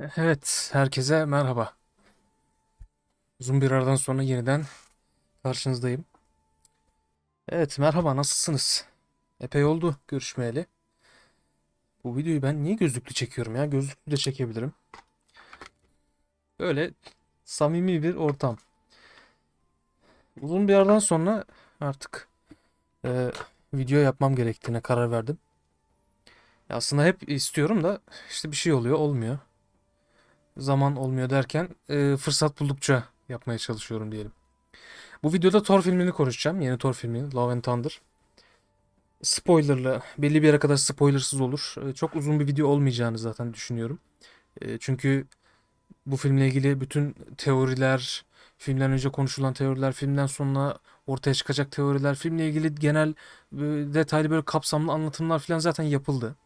Evet, herkese merhaba. Uzun bir aradan sonra yeniden karşınızdayım. Evet, merhaba, nasılsınız? Epey oldu görüşmeyeli. Bu videoyu ben niye gözlüklü çekiyorum ya? Gözlüklü de çekebilirim. Böyle samimi bir ortam. Uzun bir aradan sonra artık e, video yapmam gerektiğine karar verdim. Aslında hep istiyorum da işte bir şey oluyor, olmuyor. Zaman olmuyor derken e, fırsat buldukça yapmaya çalışıyorum diyelim. Bu videoda Thor filmini konuşacağım. Yeni Thor filmi Love and Thunder. Spoilerlı, belli bir yere kadar spoilersız olur. E, çok uzun bir video olmayacağını zaten düşünüyorum. E, çünkü bu filmle ilgili bütün teoriler, filmden önce konuşulan teoriler, filmden sonra ortaya çıkacak teoriler, filmle ilgili genel e, detaylı böyle kapsamlı anlatımlar falan zaten yapıldı.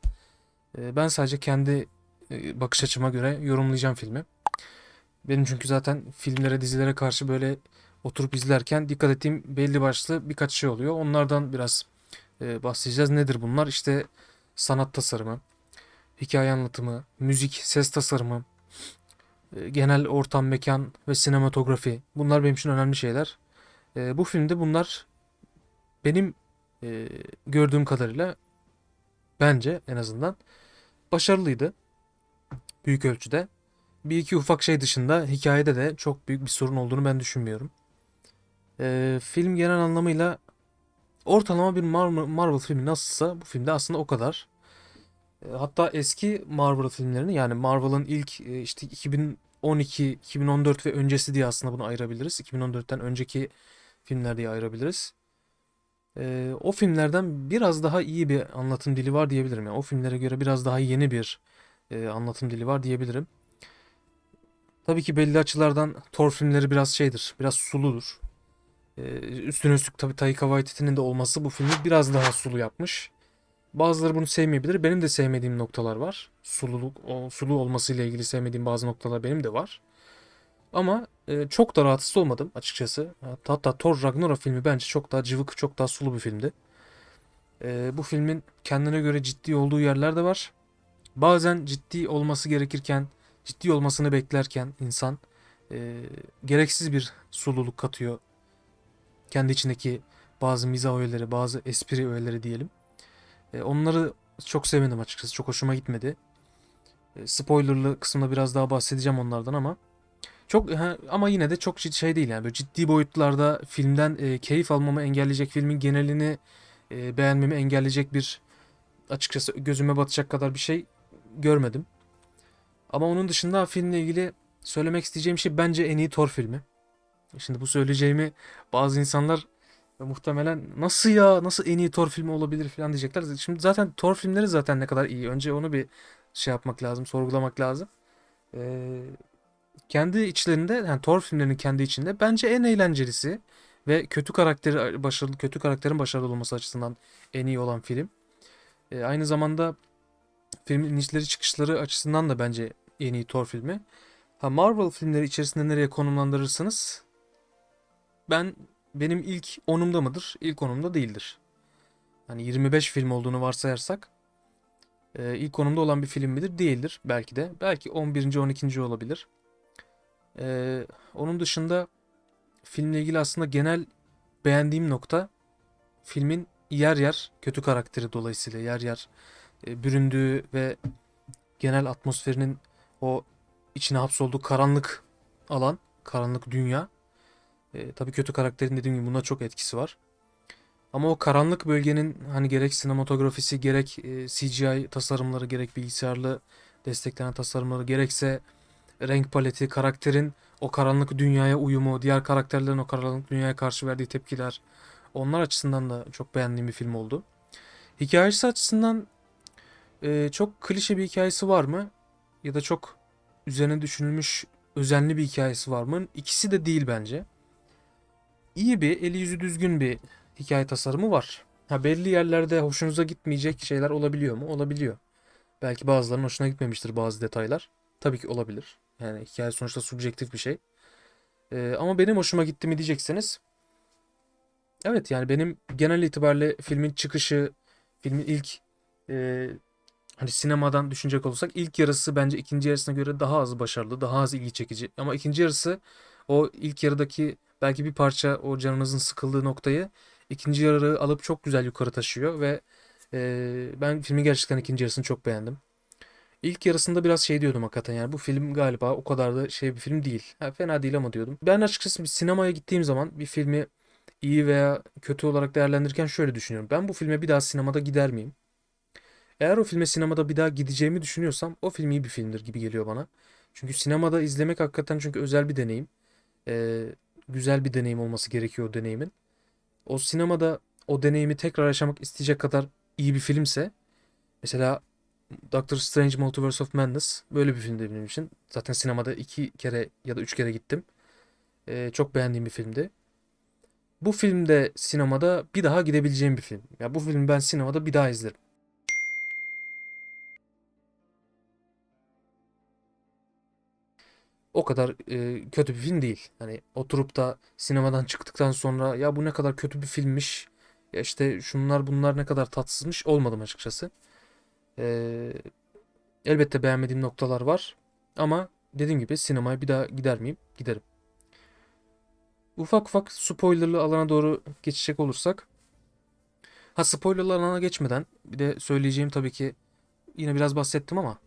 E, ben sadece kendi bakış açıma göre yorumlayacağım filmi. Benim çünkü zaten filmlere, dizilere karşı böyle oturup izlerken dikkat ettiğim belli başlı birkaç şey oluyor. Onlardan biraz e, bahsedeceğiz. Nedir bunlar? İşte sanat tasarımı, hikaye anlatımı, müzik, ses tasarımı, e, genel ortam, mekan ve sinematografi. Bunlar benim için önemli şeyler. E, bu filmde bunlar benim e, gördüğüm kadarıyla bence en azından başarılıydı büyük ölçüde. Bir iki ufak şey dışında hikayede de çok büyük bir sorun olduğunu ben düşünmüyorum. Ee, film genel anlamıyla ortalama bir Mar- Marvel filmi nasılsa bu filmde aslında o kadar. Ee, hatta eski Marvel filmlerini yani Marvel'ın ilk e, işte 2012, 2014 ve öncesi diye aslında bunu ayırabiliriz. 2014'ten önceki filmler diye ayırabiliriz. Ee, o filmlerden biraz daha iyi bir anlatım dili var diyebilirim. Yani o filmlere göre biraz daha yeni bir e, anlatım dili var diyebilirim. Tabii ki belli açılardan Thor filmleri biraz şeydir, biraz suludur. Ee, üstüne üstlük tabii Taika Waititi'nin de olması bu filmi biraz daha sulu yapmış. Bazıları bunu sevmeyebilir. Benim de sevmediğim noktalar var. Sululuk, o, sulu olmasıyla ilgili sevmediğim bazı noktalar benim de var. Ama e, çok da rahatsız olmadım açıkçası. Hatta, hatta Thor Ragnarok filmi bence çok daha cıvık, çok daha sulu bir filmdi. E, bu filmin kendine göre ciddi olduğu yerler de var. Bazen ciddi olması gerekirken, ciddi olmasını beklerken insan e, gereksiz bir sululuk katıyor. Kendi içindeki bazı mizah öğeleri, bazı espri öğeleri diyelim. E, onları çok sevmedim açıkçası. Çok hoşuma gitmedi. E, spoilerlı kısmında biraz daha bahsedeceğim onlardan ama çok ha, ama yine de çok cid- şey değil yani böyle ciddi boyutlarda filmden e, keyif almamı engelleyecek filmin genelini e, beğenmemi engelleyecek bir açıkçası gözüme batacak kadar bir şey görmedim. Ama onun dışında filmle ilgili söylemek isteyeceğim şey bence en iyi Thor filmi. Şimdi bu söyleyeceğimi bazı insanlar muhtemelen nasıl ya nasıl en iyi Thor filmi olabilir falan diyecekler. Şimdi zaten Thor filmleri zaten ne kadar iyi. Önce onu bir şey yapmak lazım, sorgulamak lazım. Ee, kendi içlerinde yani Thor filmlerinin kendi içinde bence en eğlencelisi ve kötü karakteri başarılı kötü karakterin başarılı olması açısından en iyi olan film. Ee, aynı zamanda filmin inişleri çıkışları açısından da bence en iyi Thor filmi. Ha Marvel filmleri içerisinde nereye konumlandırırsınız? Ben benim ilk onumda mıdır? İlk onumda değildir. Hani 25 film olduğunu varsayarsak e, ilk onumda olan bir film midir? Değildir belki de. Belki 11. 12. olabilir. E, onun dışında filmle ilgili aslında genel beğendiğim nokta filmin yer yer kötü karakteri dolayısıyla yer yer e, büründüğü ve genel atmosferinin o içine hapsolduğu karanlık alan, karanlık dünya. E, tabii kötü karakterin dediğim gibi buna çok etkisi var. Ama o karanlık bölgenin hani gerek sinematografisi, gerek e, CGI tasarımları, gerek bilgisayarlı desteklenen tasarımları, gerekse renk paleti, karakterin o karanlık dünyaya uyumu, diğer karakterlerin o karanlık dünyaya karşı verdiği tepkiler, onlar açısından da çok beğendiğim bir film oldu. Hikayesi açısından e, çok klişe bir hikayesi var mı? Ya da çok üzerine düşünülmüş özenli bir hikayesi var mı? İkisi de değil bence. İyi bir, eli yüzü düzgün bir hikaye tasarımı var. Ha belli yerlerde hoşunuza gitmeyecek şeyler olabiliyor mu? Olabiliyor. Belki bazılarının hoşuna gitmemiştir bazı detaylar. Tabii ki olabilir. Yani hikaye sonuçta subjektif bir şey. Ee, ama benim hoşuma gitti mi diyecekseniz. Evet yani benim genel itibariyle filmin çıkışı, filmin ilk e, Hani sinemadan düşünecek olursak ilk yarısı bence ikinci yarısına göre daha az başarılı, daha az ilgi çekici. Ama ikinci yarısı o ilk yarıdaki belki bir parça o canınızın sıkıldığı noktayı ikinci yarı alıp çok güzel yukarı taşıyor ve e, ben filmin gerçekten ikinci yarısını çok beğendim. İlk yarısında biraz şey diyordum hakikaten yani bu film galiba o kadar da şey bir film değil. Ha, fena değil ama diyordum. Ben açıkçası bir sinemaya gittiğim zaman bir filmi iyi veya kötü olarak değerlendirirken şöyle düşünüyorum. Ben bu filme bir daha sinemada gider miyim? Eğer o filme sinemada bir daha gideceğimi düşünüyorsam o film iyi bir filmdir gibi geliyor bana. Çünkü sinemada izlemek hakikaten çünkü özel bir deneyim. Ee, güzel bir deneyim olması gerekiyor o deneyimin. O sinemada o deneyimi tekrar yaşamak isteyecek kadar iyi bir filmse mesela Doctor Strange Multiverse of Madness böyle bir filmdi benim için. Zaten sinemada iki kere ya da üç kere gittim. Ee, çok beğendiğim bir filmdi. Bu filmde sinemada bir daha gidebileceğim bir film. Ya bu filmi ben sinemada bir daha izlerim. O kadar e, kötü bir film değil. Hani oturup da sinemadan çıktıktan sonra ya bu ne kadar kötü bir filmmiş. Ya işte şunlar bunlar ne kadar tatsızmış olmadım açıkçası. Ee, elbette beğenmediğim noktalar var. Ama dediğim gibi sinemaya bir daha gider miyim? Giderim. Ufak ufak spoilerlı alana doğru geçecek olursak. Ha spoilerlı alana geçmeden bir de söyleyeceğim tabii ki yine biraz bahsettim ama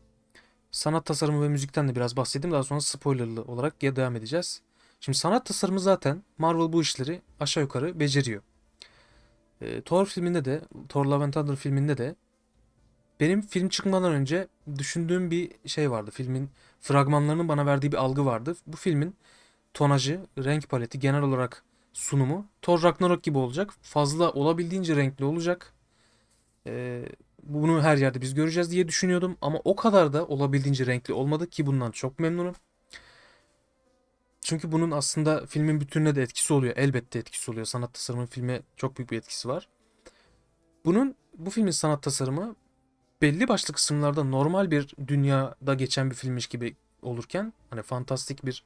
sanat tasarımı ve müzikten de biraz bahsedeyim. Daha sonra spoilerlı olarak ya devam edeceğiz. Şimdi sanat tasarımı zaten Marvel bu işleri aşağı yukarı beceriyor. Ee, Thor filminde de, Thor Love and Thunder filminde de benim film çıkmadan önce düşündüğüm bir şey vardı. Filmin fragmanlarının bana verdiği bir algı vardı. Bu filmin tonajı, renk paleti, genel olarak sunumu Thor Ragnarok gibi olacak. Fazla olabildiğince renkli olacak. Ee, bunu her yerde biz göreceğiz diye düşünüyordum. Ama o kadar da olabildiğince renkli olmadı ki bundan çok memnunum. Çünkü bunun aslında filmin bütününe de etkisi oluyor. Elbette etkisi oluyor. Sanat tasarımının filme çok büyük bir etkisi var. Bunun bu filmin sanat tasarımı belli başlı kısımlarda normal bir dünyada geçen bir filmmiş gibi olurken hani fantastik bir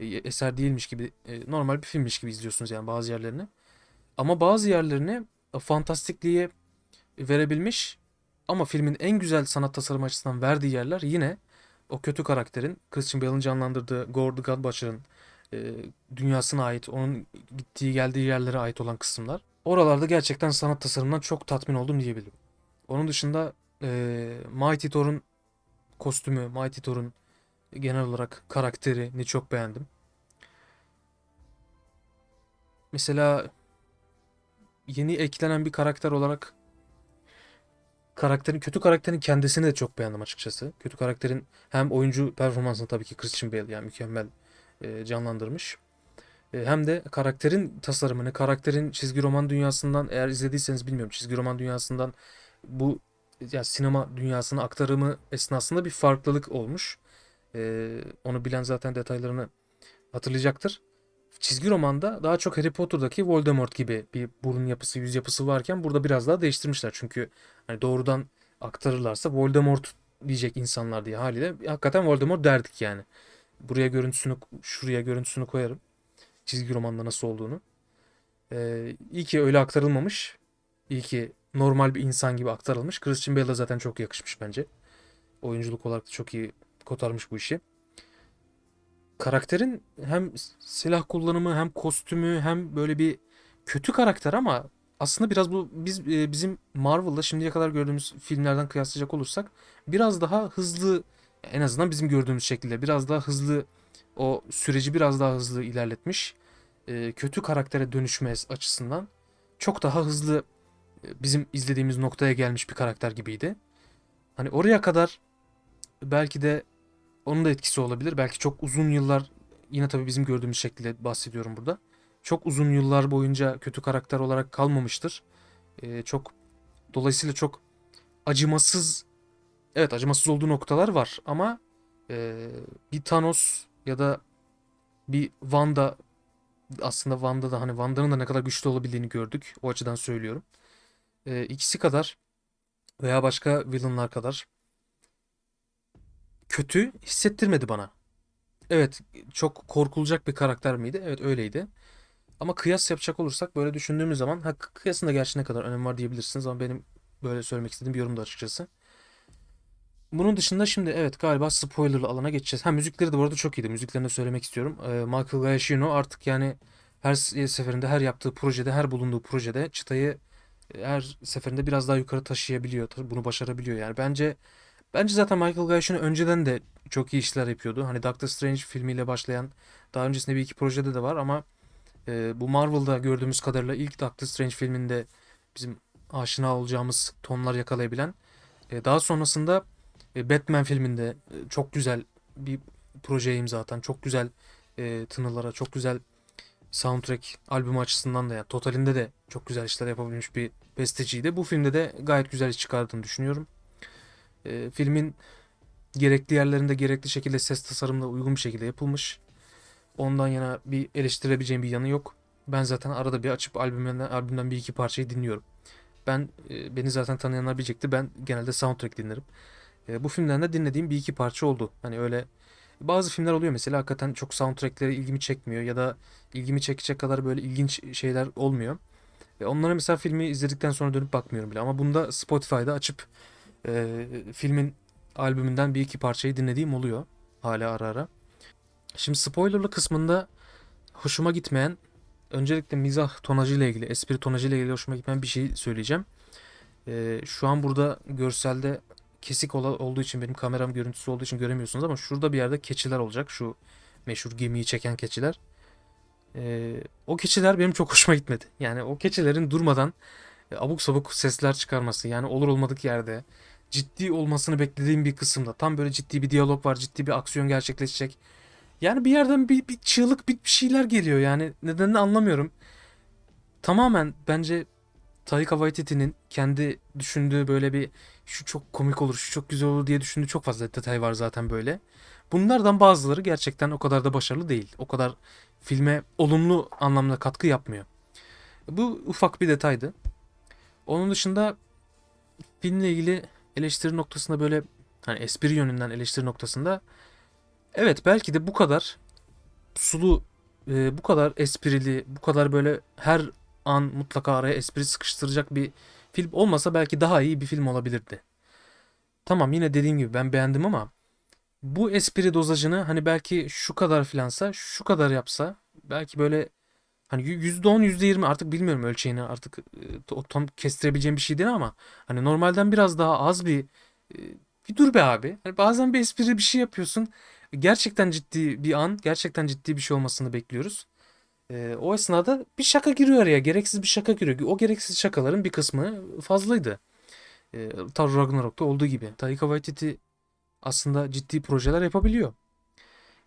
e, eser değilmiş gibi e, normal bir filmmiş gibi izliyorsunuz yani bazı yerlerini. Ama bazı yerlerini e, fantastikliğe verebilmiş ama filmin en güzel sanat tasarımı açısından verdiği yerler yine o kötü karakterin Christian Bale'ın canlandırdığı Gord Godbutcher'ın e, dünyasına ait, onun gittiği geldiği yerlere ait olan kısımlar. Oralarda gerçekten sanat tasarımından çok tatmin oldum diyebilirim. Onun dışında e, Mighty Thor'un kostümü, Mighty Thor'un genel olarak karakterini çok beğendim. Mesela yeni eklenen bir karakter olarak karakterin kötü karakterin kendisini de çok beğendim açıkçası. Kötü karakterin hem oyuncu performansını tabii ki Christian Bale yani mükemmel e, canlandırmış. E, hem de karakterin tasarımını, karakterin çizgi roman dünyasından eğer izlediyseniz bilmiyorum çizgi roman dünyasından bu ya sinema dünyasına aktarımı esnasında bir farklılık olmuş. E, onu bilen zaten detaylarını hatırlayacaktır. Çizgi romanda daha çok Harry Potter'daki Voldemort gibi bir burun yapısı, yüz yapısı varken burada biraz daha değiştirmişler. Çünkü hani doğrudan aktarırlarsa Voldemort diyecek insanlar diye haliyle hakikaten Voldemort derdik yani. Buraya görüntüsünü, şuraya görüntüsünü koyarım. Çizgi romanda nasıl olduğunu. Ee, iyi ki öyle aktarılmamış. İyi ki normal bir insan gibi aktarılmış. Christian Bale de zaten çok yakışmış bence. Oyunculuk olarak da çok iyi kotarmış bu işi. Karakterin hem silah kullanımı hem kostümü hem böyle bir kötü karakter ama aslında biraz bu biz e, bizim Marvel'da şimdiye kadar gördüğümüz filmlerden kıyaslayacak olursak biraz daha hızlı en azından bizim gördüğümüz şekilde biraz daha hızlı o süreci biraz daha hızlı ilerletmiş. E, kötü karaktere dönüşme açısından çok daha hızlı e, bizim izlediğimiz noktaya gelmiş bir karakter gibiydi. Hani oraya kadar belki de onun da etkisi olabilir. Belki çok uzun yıllar yine tabii bizim gördüğümüz şekilde bahsediyorum burada. Çok uzun yıllar boyunca kötü karakter olarak kalmamıştır. Ee, çok dolayısıyla çok acımasız evet acımasız olduğu noktalar var ama e, bir Thanos ya da bir Wanda aslında Wanda da hani Wanda'nın da ne kadar güçlü olabildiğini gördük. O açıdan söylüyorum. E, ikisi kadar veya başka villainlar kadar kötü hissettirmedi bana. Evet, çok korkulacak bir karakter miydi? Evet öyleydi. Ama kıyas yapacak olursak böyle düşündüğümüz zaman ha kıyasında gerçi ne kadar önem var diyebilirsiniz ama benim böyle söylemek istediğim bir yorumdu açıkçası. Bunun dışında şimdi evet galiba spoilerlı alana geçeceğiz. Ha müzikleri de bu arada çok iyiydi. Müziklerini söylemek istiyorum. Ee, Michael Giacchino artık yani her seferinde her yaptığı projede, her bulunduğu projede çıtayı e, her seferinde biraz daha yukarı taşıyabiliyor. Bunu başarabiliyor yani. Bence bence zaten Michael Giacchino önceden de çok iyi işler yapıyordu. Hani Doctor Strange filmiyle başlayan daha öncesinde bir iki projede de var ama e, bu Marvel'da gördüğümüz kadarıyla ilk Doctor Strange filminde bizim aşina olacağımız tonlar yakalayabilen e, daha sonrasında e, Batman filminde e, çok güzel bir projeye imza atan, çok güzel e, tınılara, çok güzel soundtrack albümü açısından da yani totalinde de çok güzel işler yapabilmiş bir besteciydi. Bu filmde de gayet güzel iş çıkardığını düşünüyorum. E, filmin gerekli yerlerinde gerekli şekilde ses tasarımına uygun bir şekilde yapılmış. Ondan yana bir eleştirebileceğim bir yanı yok. Ben zaten arada bir açıp albümden, albümden bir iki parçayı dinliyorum. Ben e, beni zaten tanıyanlar bilecekti. Ben genelde soundtrack dinlerim. E, bu filmden de dinlediğim bir iki parça oldu. Hani öyle bazı filmler oluyor mesela hakikaten çok soundtrackleri ilgimi çekmiyor ya da ilgimi çekecek kadar böyle ilginç şeyler olmuyor. E, onlara mesela filmi izledikten sonra dönüp bakmıyorum bile. Ama bunda Spotify'da açıp e, filmin albümünden bir iki parçayı dinlediğim oluyor. Hala ara ara. Şimdi spoilerlı kısmında hoşuma gitmeyen öncelikle mizah tonajıyla ilgili, espri tonajıyla ilgili hoşuma gitmeyen bir şey söyleyeceğim. Ee, şu an burada görselde kesik olduğu için benim kameram görüntüsü olduğu için göremiyorsunuz ama şurada bir yerde keçiler olacak. Şu meşhur gemiyi çeken keçiler. Ee, o keçiler benim çok hoşuma gitmedi. Yani o keçilerin durmadan e, abuk sabuk sesler çıkarması yani olur olmadık yerde ciddi olmasını beklediğim bir kısımda tam böyle ciddi bir diyalog var ciddi bir aksiyon gerçekleşecek. Yani bir yerden bir, bir çığlık bir, şeyler geliyor yani nedenini anlamıyorum. Tamamen bence Taika Waititi'nin kendi düşündüğü böyle bir şu çok komik olur, şu çok güzel olur diye düşündüğü çok fazla detay var zaten böyle. Bunlardan bazıları gerçekten o kadar da başarılı değil. O kadar filme olumlu anlamda katkı yapmıyor. Bu ufak bir detaydı. Onun dışında filmle ilgili eleştiri noktasında böyle hani espri yönünden eleştiri noktasında evet belki de bu kadar sulu, e, bu kadar esprili, bu kadar böyle her an mutlaka araya espri sıkıştıracak bir film olmasa belki daha iyi bir film olabilirdi. Tamam yine dediğim gibi ben beğendim ama bu espri dozajını hani belki şu kadar filansa, şu kadar yapsa belki böyle hani %10 %20 artık bilmiyorum ölçeğini artık e, o tam kestirebileceğim bir şey değil ama hani normalden biraz daha az bir e, bir dur be abi. Hani bazen bir espri bir şey yapıyorsun. Gerçekten ciddi bir an, gerçekten ciddi bir şey olmasını bekliyoruz. Ee, o esnada bir şaka giriyor araya. Gereksiz bir şaka giriyor. O gereksiz şakaların bir kısmı fazlaydı. Ee, Thor Ragnarok'ta olduğu gibi. Taika Waititi aslında ciddi projeler yapabiliyor.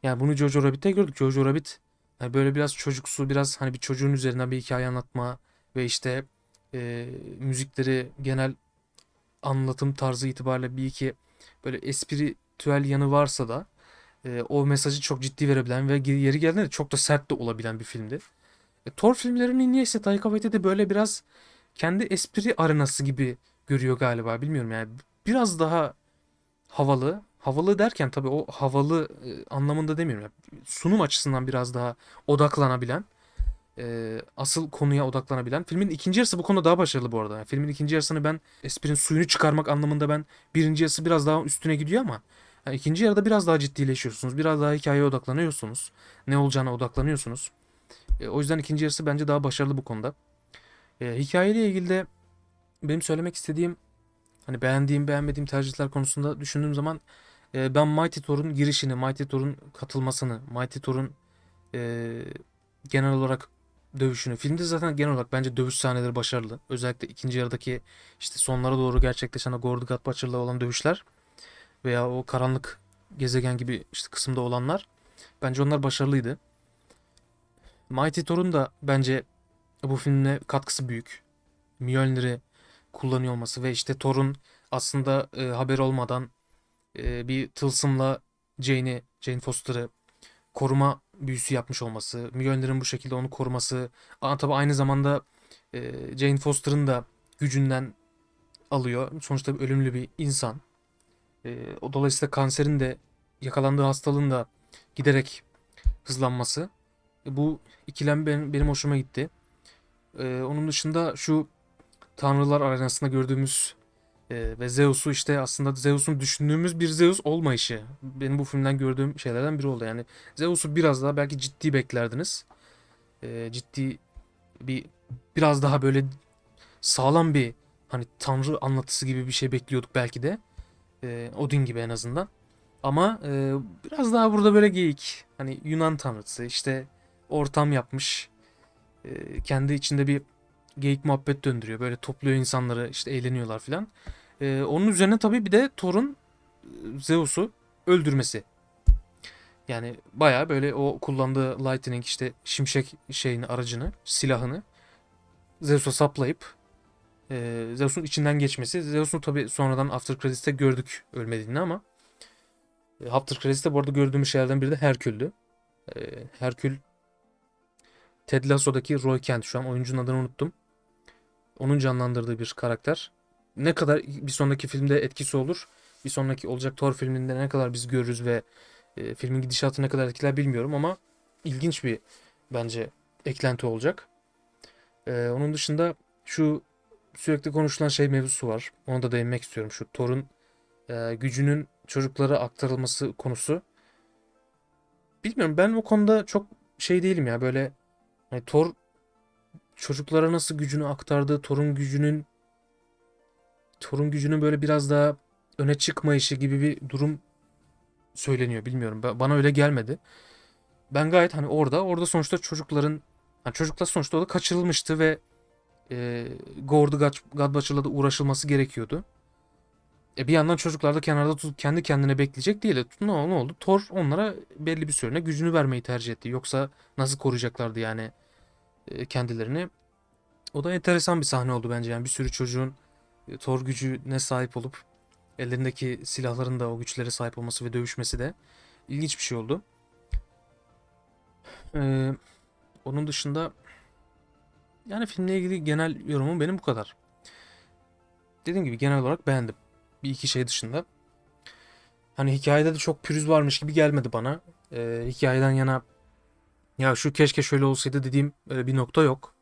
Yani bunu Jojo Rabbit'te gördük. Jojo Rabbit yani böyle biraz çocuksu, biraz hani bir çocuğun üzerinden bir hikaye anlatma ve işte e, müzikleri genel anlatım tarzı itibariyle bir iki böyle espritüel yanı varsa da e, o mesajı çok ciddi verebilen ve yeri geldiğinde de çok da sert de olabilen bir filmdi. E, Thor filmlerini niyeyse Taika Waititi böyle biraz kendi espri arenası gibi görüyor galiba. Bilmiyorum yani biraz daha havalı. Havalı derken tabii o havalı e, anlamında demiyorum. Sunum açısından biraz daha odaklanabilen, e, asıl konuya odaklanabilen. Filmin ikinci yarısı bu konuda daha başarılı bu arada. Filmin ikinci yarısını ben esprinin suyunu çıkarmak anlamında ben birinci yarısı biraz daha üstüne gidiyor ama yani ikinci yarıda biraz daha ciddileşiyorsunuz. Biraz daha hikayeye odaklanıyorsunuz. Ne olacağına odaklanıyorsunuz. E, o yüzden ikinci yarısı bence daha başarılı bu konuda. Hikayeyle ilgili de benim söylemek istediğim hani beğendiğim beğenmediğim tercihler konusunda düşündüğüm zaman e, ben Mighty Thor'un girişini, Mighty Thor'un katılmasını, Mighty Thor'un e, genel olarak dövüşünü. Filmde zaten genel olarak bence dövüş sahneleri başarılı. Özellikle ikinci yarıdaki işte sonlara doğru gerçekleşen o Gordugat Butcher'la olan dövüşler veya o karanlık gezegen gibi işte kısımda olanlar bence onlar başarılıydı. Mighty Thor'un da bence bu filmle katkısı büyük. Mjolnir'i kullanıyor olması ve işte Thor'un aslında e, haber olmadan e, bir tılsımla Jane'i, Jane Foster'ı koruma büyüsü yapmış olması, Mjolnir'in bu şekilde onu koruması, ama tabii aynı zamanda e, Jane Foster'ın da gücünden alıyor. Sonuçta ölümlü bir insan. E, o dolayısıyla kanserin de yakalandığı hastalığın da giderek hızlanması. E, bu ikilem benim, benim hoşuma gitti. E, onun dışında şu Tanrılar arenasında gördüğümüz Ee, ve Zeus'u işte aslında Zeus'un düşündüğümüz bir Zeus olmayışı. Benim bu filmden gördüğüm şeylerden biri oldu. Yani Zeus'u biraz daha belki ciddi beklerdiniz. Ee, ciddi bir biraz daha böyle sağlam bir hani tanrı anlatısı gibi bir şey bekliyorduk belki de. Ee, Odin gibi en azından. Ama e, biraz daha burada böyle geyik. Hani Yunan tanrısı işte ortam yapmış. E, kendi içinde bir geyik muhabbet döndürüyor. Böyle topluyor insanları işte eğleniyorlar filan. E, onun üzerine tabii bir de Thor'un e, Zeus'u öldürmesi. Yani bayağı böyle o kullandığı lightning işte şimşek şeyini aracını silahını Zeus'a saplayıp e, Zeus'un içinden geçmesi. Zeus'un tabii sonradan After Credits'te gördük ölmediğini ama e, After Credits'te bu arada gördüğümüz şeylerden biri de Herkül'dü. E, Herkül Ted Lasso'daki Roy Kent şu an oyuncunun adını unuttum. Onun canlandırdığı bir karakter. Ne kadar bir sonraki filmde etkisi olur. Bir sonraki olacak Thor filminde ne kadar biz görürüz ve e, filmin gidişatı ne kadar etkiler bilmiyorum ama ilginç bir bence eklenti olacak. E, onun dışında şu sürekli konuşulan şey mevzusu var. Ona da değinmek istiyorum. Şu Thor'un e, gücünün çocuklara aktarılması konusu. Bilmiyorum ben o konuda çok şey değilim ya böyle hani Thor çocuklara nasıl gücünü aktardı, Thor'un gücünün Thor'un gücünün böyle biraz daha öne çıkmayışı gibi bir durum söyleniyor. Bilmiyorum. Ba- Bana öyle gelmedi. Ben gayet hani orada, orada sonuçta çocukların hani çocuklar sonuçta orada kaçırılmıştı ve e, Gord Godbutcher'la da uğraşılması gerekiyordu. E bir yandan çocuklar da kenarda tutup kendi kendine bekleyecek değil. Ne, oldu-? Thor onlara belli bir süreliğine gücünü vermeyi tercih etti. Yoksa nasıl koruyacaklardı yani e, kendilerini? O da enteresan bir sahne oldu bence. Yani bir sürü çocuğun Thor gücüne sahip olup ellerindeki silahların da o güçlere sahip olması ve dövüşmesi de ilginç bir şey oldu. Ee, onun dışında yani filmle ilgili genel yorumum benim bu kadar. Dediğim gibi genel olarak beğendim. Bir iki şey dışında. Hani hikayede de çok pürüz varmış gibi gelmedi bana. Ee, hikayeden yana ya şu keşke şöyle olsaydı dediğim e, bir nokta yok.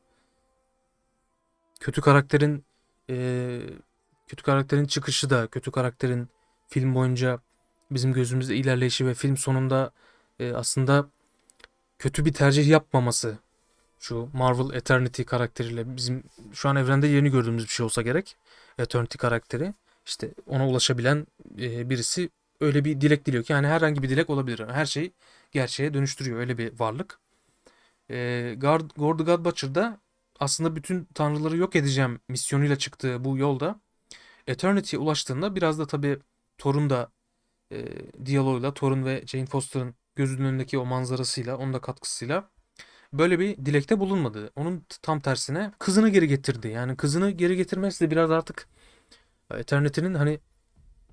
Kötü karakterin e, kötü karakterin çıkışı da kötü karakterin film boyunca bizim gözümüzde ilerleyişi ve film sonunda e, aslında kötü bir tercih yapmaması şu Marvel Eternity karakteriyle bizim şu an evrende yeni gördüğümüz bir şey olsa gerek. Eternity karakteri işte ona ulaşabilen e, birisi öyle bir dilek diliyor ki yani herhangi bir dilek olabilir. Her şeyi gerçeğe dönüştürüyor öyle bir varlık. E, Gord, Gord Godbutcher da aslında bütün tanrıları yok edeceğim misyonuyla çıktığı bu yolda Eternity'ye ulaştığında biraz da tabii Thor'un da e, diyaloğuyla Thor'un ve Jane Foster'ın gözünün önündeki o manzarasıyla onun da katkısıyla böyle bir dilekte bulunmadı. Onun tam tersine kızını geri getirdi. Yani kızını geri getirmesi de biraz artık Eternity'nin hani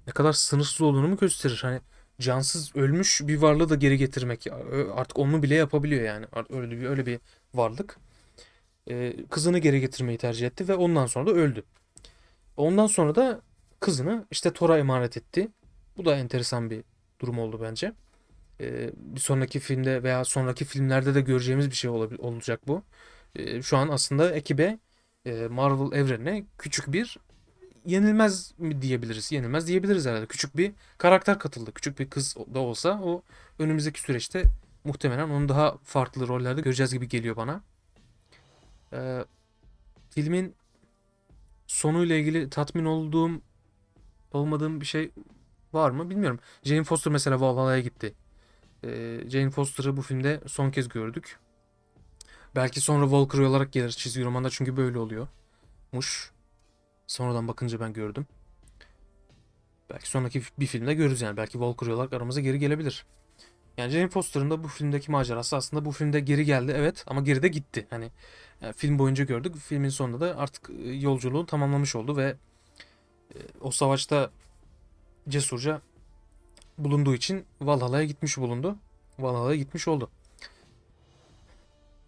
ne kadar sınırsız olduğunu mu gösterir? Hani cansız ölmüş bir varlığı da geri getirmek Ö- artık onu bile yapabiliyor yani. Öyle bir öyle bir varlık. Ee, kızını geri getirmeyi tercih etti ve ondan sonra da öldü. Ondan sonra da kızını işte Thor'a emanet etti. Bu da enteresan bir durum oldu bence. Ee, bir sonraki filmde veya sonraki filmlerde de göreceğimiz bir şey olacak bu. Ee, şu an aslında ekibe e, Marvel evrenine küçük bir yenilmez mi diyebiliriz? Yenilmez diyebiliriz herhalde. Küçük bir karakter katıldı. Küçük bir kız da olsa o önümüzdeki süreçte muhtemelen onu daha farklı rollerde göreceğiz gibi geliyor bana. Ee, filmin sonuyla ilgili tatmin olduğum olmadığım bir şey var mı bilmiyorum. Jane Foster mesela Valhalla'ya gitti. Ee, Jane Foster'ı bu filmde son kez gördük. Belki sonra Walker olarak gelir çizgi romanda çünkü böyle oluyor. Muş. Sonradan bakınca ben gördüm. Belki sonraki bir filmde görürüz yani. Belki Walker olarak aramıza geri gelebilir. Yani Jane Foster'ın da bu filmdeki macerası aslında bu filmde geri geldi evet ama geri de gitti. Hani yani film boyunca gördük. Filmin sonunda da artık e, yolculuğu tamamlamış oldu ve e, o savaşta cesurca bulunduğu için Valhalla'ya gitmiş bulundu. Valhalla'ya gitmiş oldu.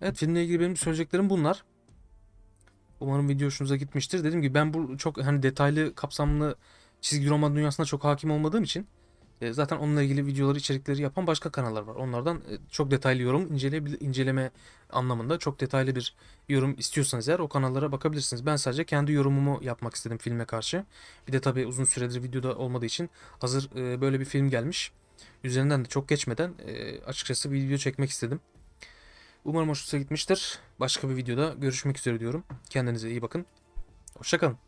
Evet filmle ilgili benim söyleyeceklerim bunlar. Umarım video hoşunuza gitmiştir. Dediğim gibi ben bu çok hani detaylı, kapsamlı çizgi roman dünyasına çok hakim olmadığım için E, zaten onunla ilgili videoları, içerikleri yapan başka kanallar var. Onlardan e, çok detaylı yorum, inceleyebil- inceleme anlamında çok detaylı bir yorum istiyorsanız eğer o kanallara bakabilirsiniz. Ben sadece kendi yorumumu yapmak istedim filme karşı. Bir de tabii uzun süredir videoda olmadığı için hazır e, böyle bir film gelmiş. Üzerinden de çok geçmeden açıkçası bir video çekmek istedim. Umarım hoşunuza gitmiştir. Başka bir videoda görüşmek üzere diyorum. Kendinize iyi bakın. Hoşçakalın.